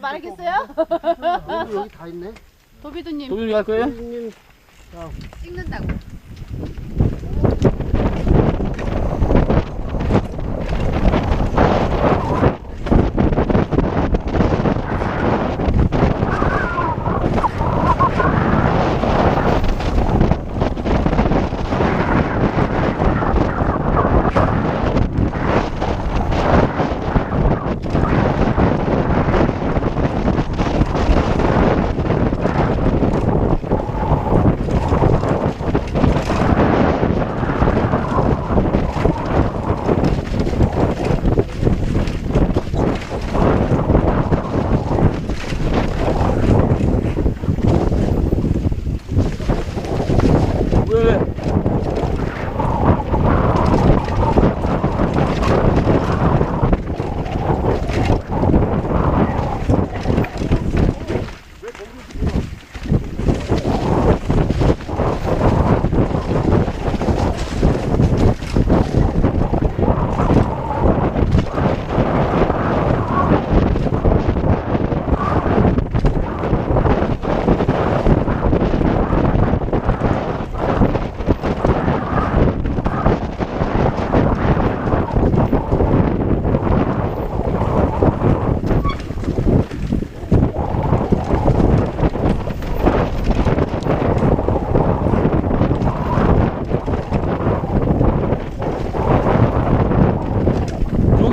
말겠어요? 여기, 여기 다 있네. 도비두님 도둑이 갈 거예요? 찍는다고.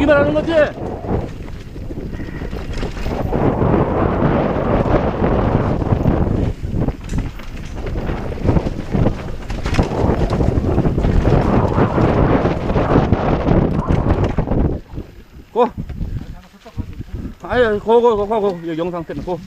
말하는 거지? 고! 아유, 고, 고, 고, 고, 고. 영상 때문에 고.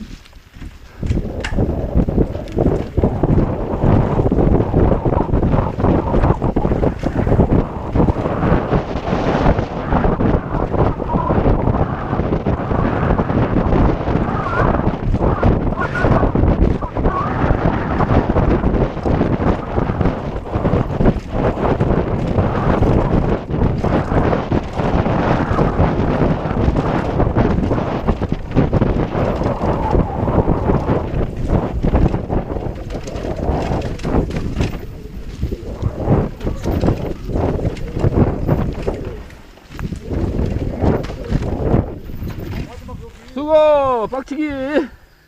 수고! 빡치기!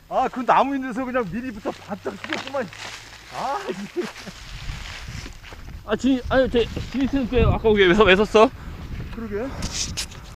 아, 그 나무 있는 데서 그냥 미리부터 바짝 찍었구만. 아, 이게. 아, 진, 아니, 제, 진이 왜 아까 거기 왜, 서- 왜 섰어? 그러게.